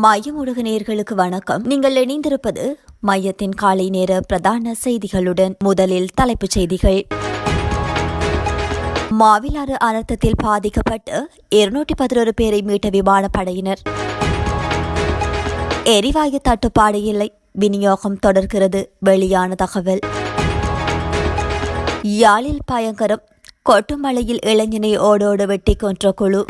மையம் ஊடக வணக்கம். நீங்கள் இணைந்திருப்பது மையத்தின் காலை நேர பிரதான செய்திகளுடன் முதலில் தலைப்புச் செய்திகள். மாவிலாறு அனர்த்தத்தில் பாதிக்கப்பட்டு இருநூற்றி பதினோரு பேரை மீட்ட விமானப்படையினர் எரிவாயு தட்டுப்பாடு இல்லை விநியோகம் தொடர்கிறது வெளியான தகவல். யாழில் பயங்கரம் கொட்டுமலையில் இளைஞனை ஓடோடு வெட்டி கொன்ற குழு.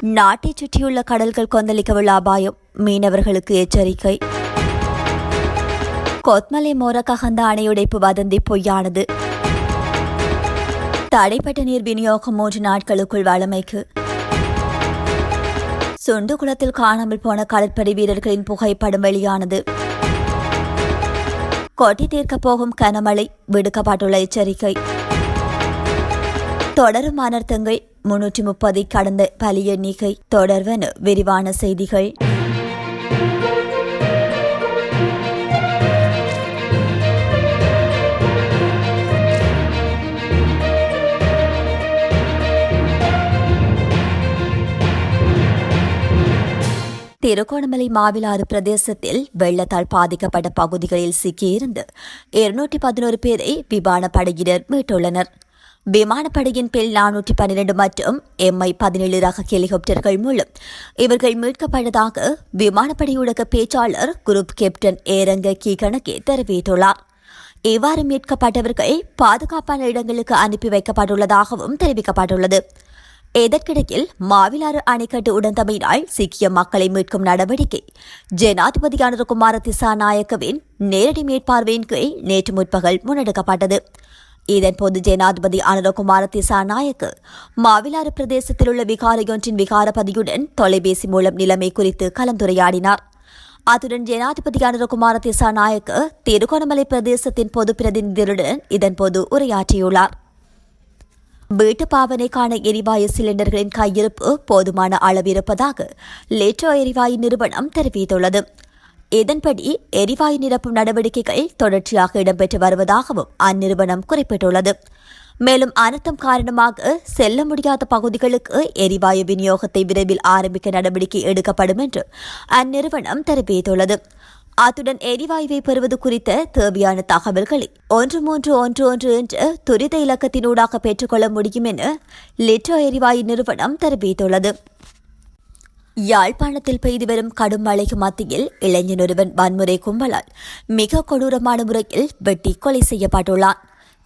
நாட்டை சுற்றியுள்ள கடல்கள் கொந்தளிக்கவுள்ள அபாயம். மீனவர்களுக்கு எச்சரிக்கை. கொத்மலை மோரககந்த அணையுடைப்பு வதந்தி பொய்யானது. தடைப்பட்ட நீர் விநியோகம் மூன்று நாட்களுக்குள் வழமைக்கு சுண்டுகுளத்தில் காணாமல் போன கடற்படை வீரர்களின் புகைப்படம் வெளியானது. கொட்டி தீர்க்கப் போகும் கனமழை விடுக்கப்பட்டுள்ள எச்சரிக்கை. தொடரும் அனர்த்தங்கள் முன்னூற்றி முப்பதை கடந்த பலி எண்ணிக்கை தொடர்வன விரிவான செய்திகள். திருகோணமலை மாவிலாறு பிரதேசத்தில் வெள்ளத்தால் பாதிக்கப்பட்ட பகுதிகளில் சிக்கியிருந்து இருநூற்றி பதினோரு பேரை விமானப்படையினர் மீட்டுள்ளனர். விமானப்படையின் பில் நானூற்றி பன்னிரண்டு மற்றும் எம்ஐ பதினேழு ரக ஹெலிகாப்டர்கள் மூலம் இவர்கள் மீட்கப்பட்டதாக விமானப்படை ஊடக பேச்சாளர் குரூப் கேப்டன் ஏரங்க கி. கணக்கே தெரிவித்துள்ளார். இவ்வாறு மீட்கப்பட்டவர்கள் பாதுகாப்பான இடங்களுக்கு அனுப்பி வைக்கப்பட்டுள்ளதாகவும் தெரிவிக்கப்பட்டுள்ளது. இதற்கிடையில் மாவிலாறு அணைக்கட்டு உடந்தமையினால் சிக்கிய மக்களை மீட்கும் நடவடிக்கை ஜனாதிபதி அனுரகுமார திசாநாயக்கவின் நேரடி மேற்பார்வையின் கீழ் நேற்று முற்பகல் முன்னெடுக்கப்பட்டது. இதன்போது ஜனாதிபதி அனுரகுமார திசாநாயக்கு மாவிலாறு பிரதேசத்தில் உள்ள விகாரையொன்றின் விகாரபதியுடன் தொலைபேசி மூலம் நிலைமை குறித்து கலந்துரையாடினார். அத்துடன் ஜனாதிபதி அனுரகுமார திசாநாயக்கு திருகோணமலை பிரதேசத்தின் பொது பிரதிநிதிகளுடன் இதன்போது உரையாற்றியுள்ளார். வீட்டு பாவனைக்கான எரிவாயு சிலிண்டர்களின் கையிருப்பு போதுமான அளவு இருப்பதாக லேட்டோ எரிவாயு நிறுவனம் தெரிவித்துள்ளது. இதன்படி எரிவாயு நிரப்பும் நடவடிக்கைகள் தொடர்ச்சியாக இடம்பெற்று வருவதாகவும் அந்நிறுவனம் குறிப்பிட்டுள்ளது. மேலும் அனர்த்தம் காரணமாக செல்ல முடியாத பகுதிகளுக்கு எரிவாயு விநியோகத்தை விரைவில் ஆரம்பிக்க நடவடிக்கை எடுக்கப்படும் என்று அந்நிறுவனம் தெரிவித்துள்ளது. அத்துடன் எரிவாயுவை பெறுவது குறித்த தேவையான தகவல்களை ஒன்று மூன்று ஒன்று ஒன்று என்ற துரித இலக்கத்தினூடாக பெற்றுக்கொள்ள முடியும் என லிட்டோ எரிவாயு நிறுவனம் தெரிவித்துள்ளது. யாழ்ப்பாணத்தில் பெய்து வரும் கடும் மழைக்கு மத்தியில் இளைஞன் ஒருவன் வன்முறை கும்பலால் மிக கொடூரமான முறையில் வெட்டி கொலை செய்யப்பட்டுள்ளான்.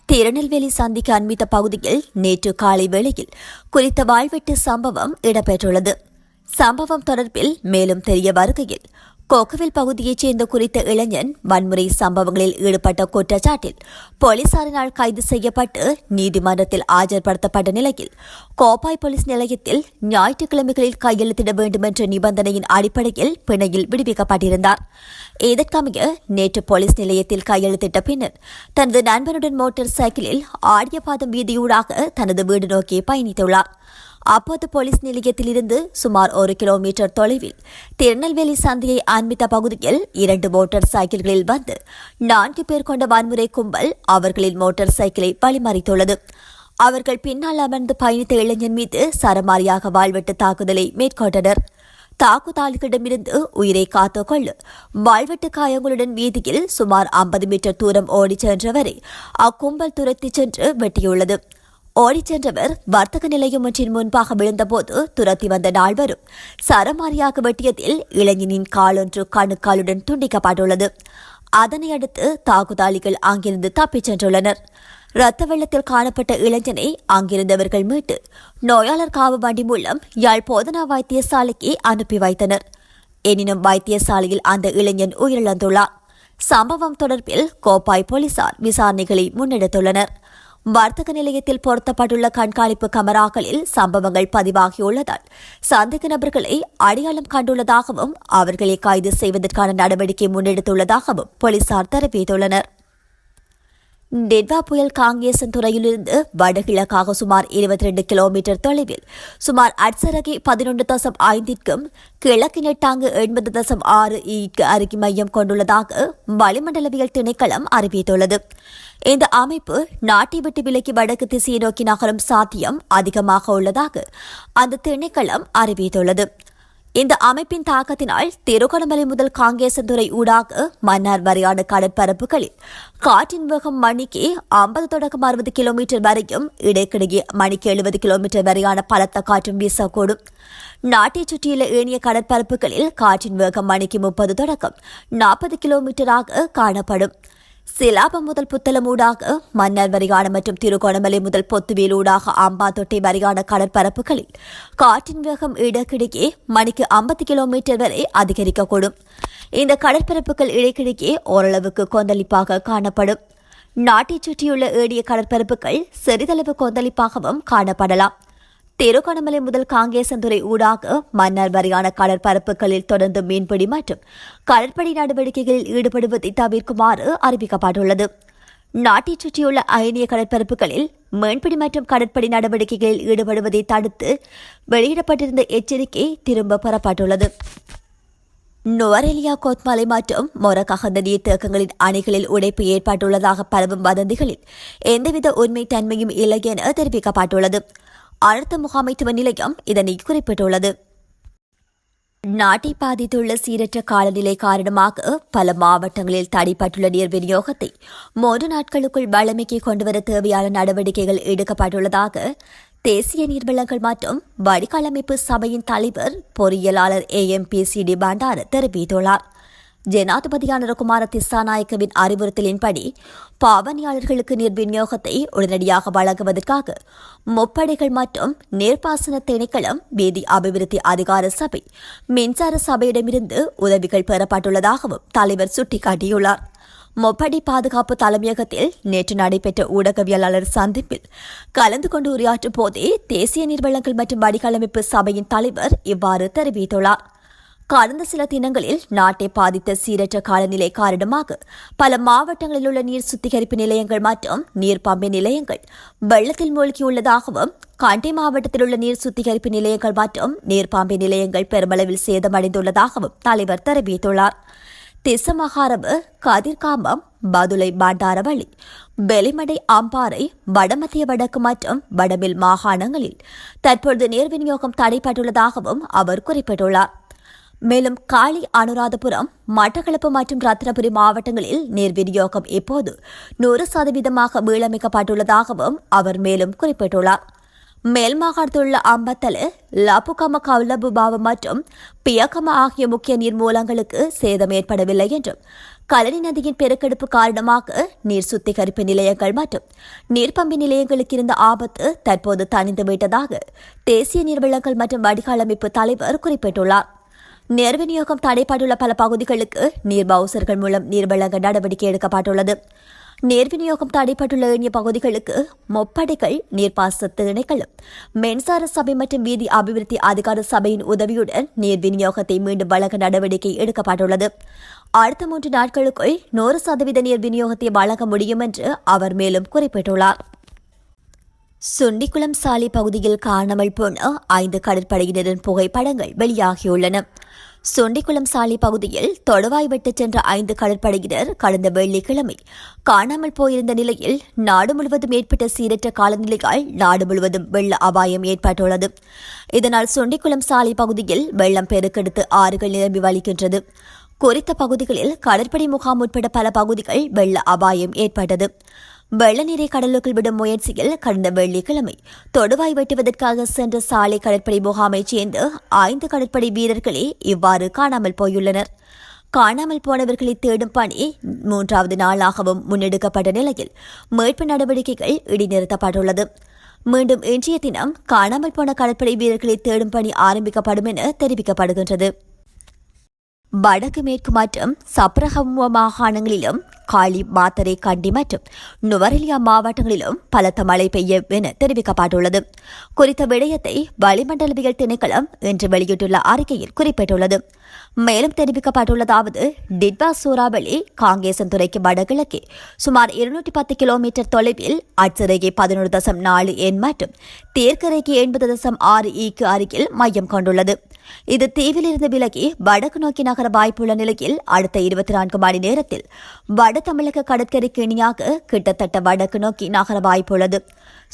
திருநெல்வேலி சந்திக்கு அண்மித்த பகுதியில் நேற்று காலை வேளையில் குறித்த வாழ்வெட்டு சம்பவம் இடம்பெற்றுள்ளது. சம்பவம் தொடர்பில் மேலும் தெரிய வருகையில் கோக்கவில் பகுதியைச் சேர்ந்த குறித்த இளைஞன் வன்முறை சம்பவங்களில் ஈடுபட்ட குற்றச்சாட்டில் போலீசாரினால் கைது செய்யப்பட்டு நீதிமன்றத்தில் ஆஜர்படுத்தப்பட்ட நிலையில் கோப்பாய் போலீஸ் நிலையத்தில் ஞாயிற்றுக்கிழமைகளில் கையெழுத்திட வேண்டும் என்ற நிபந்தனையின் அடிப்படையில் பிணையில் விடுவிக்கப்பட்டிருந்தார். இதற்கமைய நேற்று போலீஸ் நிலையத்தில் கையெழுத்திட்ட பின்னர் தனது நண்பனுடன் மோட்டார் சைக்கிளில் ஆடியபாதம் வீதியூடாக தனது வீடு நோக்கி பயணித்துள்ளார். அப்போது போலீஸ் நிலையத்திலிருந்து சுமார் ஒரு கிலோமீட்டர் தொலைவில் திருநெல்வேலி சந்தையை ஆன்மித்த பகுதியில் இரண்டு மோட்டார் சைக்கிள்களில் வந்து நான்கு பேர் கொண்ட வன்முறை கும்பல் அவர்களின் மோட்டார் சைக்கிளை பழிமறித்துள்ளது. அவர்கள் பின்னால் அமர்ந்து பயணித்த இளைஞன் மீது சரமாரியாக வாழ்வெட்டு தாக்குதலை மேற்கொண்டனர். தாக்குதாளிகளிடமிருந்து உயிரை காத்துக்கொள்ள வாழ்வெட்டு காயங்களுடன் வீதியில் சுமார் ஐம்பது மீட்டர் தூரம் ஓடிச் சென்றவரை அக்கும்பல் துரத்திச் சென்று வெட்டியுள்ளது. ஓடிச் சென்றவர் வர்த்தக நிலையம் ஒன்றின் முன்பாக விழுந்தபோது துரத்தி வந்த நால்வரும் சரமாரியாக வெட்டியதில் இளைஞனின் காலொன்று கணுக்காலுடன் துண்டிக்கப்பட்டுள்ளது. அதனை அடுத்து தாக்குதாளிகள் அங்கிருந்து தப்பிச் சென்றுள்ளனர். இரத்த வெள்ளத்தில் காணப்பட்ட இளைஞனை அங்கிருந்தவர்கள் மீட்டு நோயாளர் காவு வண்டி மூலம் யாழ் போதனா வைத்தியசாலைக்கு அனுப்பி வைத்தனர். எனினும் வைத்தியசாலையில் அந்த இளைஞன் உயிரிழந்துள்ளார். சம்பவம் தொடர்பில் கோப்பாய் போலீசார் விசாரணைகளை முன்னெடுத்துள்ளனர். வர்த்தக நிலையத்தில் பொருத்தப்பட்டுள்ள கண்காணிப்பு கமராக்களில் சம்பவங்கள் பதிவாகியுள்ளதால் சந்தேக நபர்களை அடையாளம் கண்டுள்ளதாகவும் அவர்களை கைது செய்வதற்கான நடவடிக்கை முன்னெடுத்துள்ளதாகவும் போலீசார் தெரிவித்துள்ளனர். டெட்வா புயல் காங்கேசன் துறையிலிருந்து வடகிழக்காக சுமார் இருபத்தி ரெண்டு கிலோமீட்டர் தொலைவில். சுமார் அட்சரகி பதினொன்று தசம் ஐந்திற்கும் கிழக்கு நெட்டாங்கு எண்பது தசம் ஆறு ஈக்கு அருகி மையம் கொண்டுள்ளதாக வளிமண்டலவியல் திணைக்களம் அறிவித்துள்ளது. இந்த அமைப்பு நாட்டை விட்டு விலக்கி வடக்கு திசையை நோக்கி நகரும் சாத்தியம் அதிகமாக உள்ளதாக அந்த திணைக்களம் அறிவித்துள்ளது. இந்த அமைப்பின் தாக்கத்தினால் திருகோணமலை முதல் காங்கேசந்துறை ஊடாக மன்னார் வரையான கடற்பரப்புகளில் காற்றின் வேகம் மணிக்கு ஐம்பது தொடக்கம் அறுபது கிலோமீட்டர் வரையும் இடைக்கிடையே மணிக்கு எழுபது கிலோமீட்டர் வரையான பலத்த காற்றும் வீசக்கூடும். நாட்டைச் சுற்றியுள்ள ஏனைய கடற்பரப்புகளில் காற்றின் வேகம் மணிக்கு முப்பது தொடக்கம் நாற்பது கிலோமீட்டராக காணப்படும். சிலாபம் முதல் புத்தளம் ஊடாக மன்னர் வரிகான மற்றும் திருகோணமலை முதல் பொத்துவேல் ஊடாக அம்பாத்தொட்டை வரிகான கடற்பரப்புகளில் காற்றின் வேகம் இடக்கிடையே மணிக்கு ஐம்பது கிலோமீட்டர் வரை அதிகரிக்கக்கூடும். இந்த கடற்பரப்புகள் இடைக்கிடையே ஓரளவுக்கு கொந்தளிப்பாக காணப்படும். நாட்டைச் சுற்றியுள்ள ஏடிய கடற்பரப்புகள் சிறிதளவு கொந்தளிப்பாகவும் காணப்படலாம். திருகோணமலை முதல் காங்கேசந்துறை ஊடாக மன்னார் வரையான கடற்பரப்புகளில் தொடர்ந்து மீன்பிடி மற்றும் கடற்படை நடவடிக்கைகளில் ஈடுபடுவதை தவிர்க்குமாறு அறிவிக்கப்பட்டுள்ளது நாட்டைச் சுற்றியுள்ள அயனிய கடற்பரப்புகளில் மீன்பிடி மற்றும் கடற்படை நடவடிக்கைகளில் ஈடுபடுவதை தடுத்து வெளியிடப்பட்டிருந்த எச்சரிக்கை திரும்ப பெறப்பட்டுள்ளது நுவரெலியா கோத்மலை மற்றும் மொரககந்த நீர்த்தேக்கங்களின் அணைகளில் உடைப்பு ஏற்பட்டுள்ளதாக பரவும் வதந்திகளில் எந்தவித உண்மை தன்மையும் இல்லை என தெரிவிக்கப்பட்டுள்ளது அழுத்த முகாமைத்துவ நிலையம் இதனை குறிப்பிட்டுள்ளது. நாட்டை பாதித்துள்ள சீரற்ற காலநிலை காரணமாக பல மாவட்டங்களில் தடைப்பட்டுள்ள நீர் விநியோகத்தை மூன்று நாட்களுக்குள் வளமைக்கு கொண்டுவர தேவையான நடவடிக்கைகள் எடுக்கப்பட்டுள்ளதாக தேசிய நீர்வளங்கள் மற்றும் வடிகாலமைப்பு சபையின் தலைவர் பொறியியலாளர் A M P C D Bandara தெரிவித்துள்ளார். ஜனாதிபதியான குமார திசாநாயக்கவின் அறிவுறுத்தலின்படி பாவனையாளர்களுக்கு நீர் விநியோகத்தை உடனடியாக வழங்குவதற்காக முப்படைகள் மற்றும் நீர்ப்பாசன திணைக்களம் வீதி அபிவிருத்தி அதிகார சபை மின்சார சபையிடமிருந்து உதவிகள் பெறப்பட்டுள்ளதாகவும் தலைவர் சுட்டிக்காட்டியுள்ளார். முப்படை பாதுகாப்பு தலைமையகத்தில் நேற்று நடைபெற்ற ஊடகவியலாளர் சந்திப்பில் கலந்து கொண்டு உரையாற்றும் போதே தேசிய நீர்வளங்கள் மற்றும் வடிகாலமைப்பு சபையின் தலைவர் இவ்வாறு தெரிவித்துள்ளார். கடந்த சில தினங்களில் நாட்டை பாதித்த சீரற்ற காலநிலை காரணமாக பல மாவட்டங்களில் உள்ள நீர் சுத்திகரிப்பு நிலையங்கள் மற்றும் நீர் பம்பை நிலையங்கள் வெள்ளத்தில் மூழ்கியுள்ளதாகவும் கண்டி மாவட்டத்தில் உள்ள நீர் சுத்திகரிப்பு நிலையங்கள் மற்றும் நீர் பம்பை நிலையங்கள் பெருமளவில் சேதமடைந்துள்ளதாகவும் தலைவர் தெரிவித்துள்ளார். திசமகாரவு கதிர்காமம் பதுளை பாண்டாரவழி வெளிமடை அம்பாறை வடமத்திய வடக்கு மற்றும் வடமில் மாகாணங்களில் தற்பொழுது நீர் விநியோகம் தடைப்பட்டுள்ளதாகவும் அவர் குறிப்பிட்டுள்ளார். மேலும் காளி அனுராதபுரம் மட்டக்களப்பு மற்றும் ரத்னபுரி மாவட்டங்களில் நீர் விநியோகம் இப்போது நூறு சதவீதமாக மீளமைக்கப்பட்டுள்ளதாகவும் அவர் மேலும் குறிப்பிட்டுள்ளார். மேல் மாகாணத்திலுள்ள அம்பத்தலு லபுகம லப்புகம கவுலபுபாவ மற்றும் பியக்கம ஆகிய முக்கிய நீர் மூலங்களுக்கு சேதம் ஏற்படவில்லை என்றும் கலனி நதியின் பெருக்கெடுப்பு காரணமாக நீர் சுத்திகரிப்பு நிலையங்கள் மற்றும் நீர்ப்பம்பி நிலையங்களுக்கு இருந்த ஆபத்து தற்போது தணிந்து விட்டதாக தேசிய நீர்வளங்கள் மற்றும் வடிகாலமைப்பு தலைவர் குறிப்பிட்டுள்ளார். நேர் விநியோகம் தடைப்பட்டுள்ள பல பகுதிகளுக்கு நீர் பவுசர்கள் மூலம் நீர் வழங்க நடவடிக்கை எடுக்கப்பட்டுள்ளது. நீர் விநியோகம் தடைப்பட்டுள்ள எண்ணிய பகுதிகளுக்கு முப்படைகள் நீர்ப்பாச திணைகளும் மின்சார சபை மற்றும் வீதி அபிவிருத்தி அதிகார சபையின் உதவியுடன் நீர் விநியோகத்தை மீண்டும் வழங்க நடவடிக்கை எடுக்கப்பட்டுள்ளது. அடுத்த மூன்று நாட்களுக்குள் நூறு சதவீத நீர் விநியோகத்தை வழங்க முடியும் என்று அவர் மேலும் குறிப்பிட்டுள்ளார். சுண்டிக்குளம் சாலை பகுதியில் காணாமல் போன ஐந்து கடற்படையினரின் புகைப்படங்கள் வெளியாகியுள்ளன. சுண்டிக்குளம் சாலை பகுதியில் தொடுவாய் விட்டுச் சென்ற ஐந்து கடற்படையினர் கடந்த வெள்ளிக்கிழமை காணாமல் போயிருந்த நிலையில் நாடு முழுவதும் ஏற்பட்ட சீரற்ற காலநிலையால் நாடு முழுவதும் வெள்ள அபாயம் ஏற்பட்டுள்ளது. இதனால் சுண்டிக்குளம் சாலை பகுதியில் வெள்ளம் பெருக்கெடுத்து ஆறுகள் நிரம்பி வலிக்கின்றது குறித்த பகுதிகளில் கடற்படை முகாம் உட்பட பல பகுதிகள் வெள்ள அபாயம் ஏற்பட்டது. வெள்ளநீரை கடலுக்குள் விடும் முயற்சியில் கடந்த வெள்ளிக்கிழமை தொடுவாய் வெட்டுவதற்காக சென்ற சாலை கடற்படை முகாமைச் சேர்ந்த ஐந்து கடற்படை வீரர்களே இவ்வாறு காணாமல் போயுள்ளனர். காணாமல் போனவர்களை தேடும் பணி மூன்றாவது நாளாகவும் முன்னெடுக்கப்பட்ட நிலையில் மீட்பு நடவடிக்கைகள் இடைநிறுத்தப்பட்டுள்ளது. மீண்டும் இன்றைய தினம் காணாமல் போன கடற்படை வீரர்களை தேடும் பணி ஆரம்பிக்கப்படும் என தெரிவிக்கப்படுகின்றது. வடக்கு மேற்கு மற்றும் சப்ரஹமுவ மாகாணங்களிலும் காளி மாத்தரை கண்டி மற்றும் நுவரெலியா மாவட்டங்களிலும் பலத்த மழை பெய்யும் என தெரிவிக்கப்பட்டுள்ளது. குறித்த விடயத்தை வளிமண்டலவியல் திணைக்களம் இன்று வெளியிட்டுள்ள அறிக்கையில் குறிப்பிட்டுள்ளது. மேலும் தெரிவிக்கப்பட்டுள்ளதாவது டிட்வா சூறாவளி காங்கேசன் துறைக்கு வடகிழக்கே சுமார் இருநூற்றி பத்து கிலோமீட்டர் தொலைவில் அட்சரேகை பதினொன்று தசம் நாலு எண் மற்றும் தேர்க்கரைக்கு எண்பது தசம் ஆறு e ஈக்கு அருகில் மையம் கொண்டுள்ளது. இது தீவிலிருந்து விலகி வடக்கு நோக்கி நகர வாய்ப்புள்ள நிலையில் அடுத்த இருபத்தி நான்கு மணி நேரத்தில் வட தமிழக கடற்கரைக்கு இணையாக கிட்டத்தட்ட வடக்கு நோக்கி நகர வாய்ப்புள்ளது.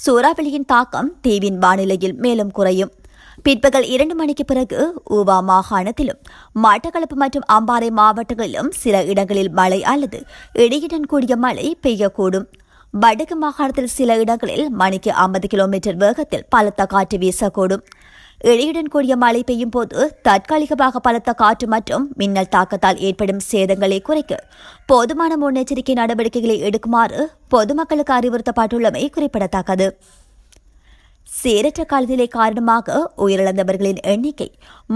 சூறாவளியின் தாக்கம் தீவின் வானிலையில் மேலும் குறையும். பிற்பகல் இரண்டு மணிக்கு பிறகு ஊவா மாகாணத்திலும் மட்டக்களப்பு மற்றும் அம்பாறை மாவட்டங்களிலும் சில இடங்களில் மழை அல்லது இடியுடன் கூடிய மழை பெய்யக்கூடும். வடக்கு மாகாணத்தில் சில இடங்களில் மணிக்கு ஐம்பது கிலோமீட்டர் வேகத்தில் பலத்த காற்று வீசக்கூடும். இடியுடன் கூடிய மழை பெய்யும் போது தற்காலிகமாக பலத்த காற்று மற்றும் மின்னல் தாக்கத்தால் ஏற்படும் சேதங்களை குறைக்க போதுமான முன்னெச்சரிக்கை நடவடிக்கைகளை எடுக்குமாறு பொதுமக்களுக்கு அறிவுறுத்தப்பட்டுள்ளமை குறிப்பிடத்தக்கது. சீரற்ற காலநிலை காரணமாக உயிரிழந்தவர்களின் எண்ணிக்கை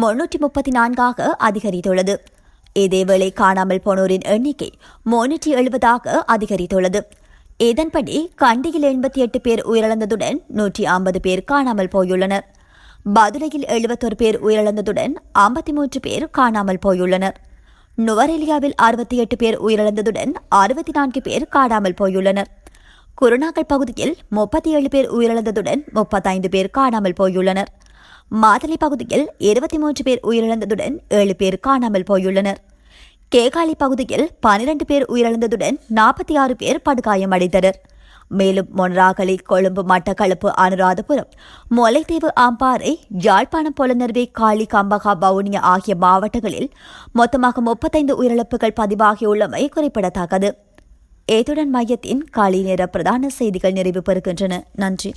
முன்னூற்றி முப்பத்தி நான்காக அதிகரித்துள்ளது. இதேவேளை காணாமல் போனோரின் எண்ணிக்கை முன்னூற்றி எழுபதாக அதிகரித்துள்ளது. இதன்படி கண்டியில் எண்பத்தி எட்டு பேர் உயிரிழந்ததுடன் நூற்றி ஐம்பது பேர் காணாமல் போயுள்ளனர். பதுரையில் எழுபத்தொரு பேர் உயிரிழந்ததுடன் ஐம்பத்தி மூன்று பேர் காணாமல் போயுள்ளனர். நுவரெலியாவில் அறுபத்தி எட்டு பேர் உயிரிழந்ததுடன் அறுபத்தி நான்கு பேர் காணாமல் போயுள்ளனர். குருநாகல் பகுதியில் முப்பத்தி ஏழு பேர் உயிரிழந்ததுடன் முப்பத்தைந்து பேர் காணாமல் போயுள்ளனர். மாதளை பகுதியில் இருபத்தி மூன்று பேர் உயிரிழந்ததுடன் ஏழு பேர் காணாமல் போயுள்ளனர். கேகாலி பகுதியில் பனிரண்டு பேர் உயிரிழந்ததுடன் நாற்பத்தி ஆறு பேர் படுகாயமடைந்தனர். மேலும் மொன்ராகலி கொழும்பு மட்டக்களப்பு அனுராதபுரம் மொலைத்தீவு ஆம்பாறை யாழ்ப்பாணம் பொலனர்வே காளி கம்பகா வவுனியா ஆகிய மாவட்டங்களில் மொத்தமாக முப்பத்தைந்து உயிரிழப்புகள் பதிவாகியுள்ளமை குறிப்பிடத்தக்கது. ஏதுடன் மையத்தின் காலை நேர பிரதான செய்திகள் நிறைவு பெறுகின்றன. நன்றி.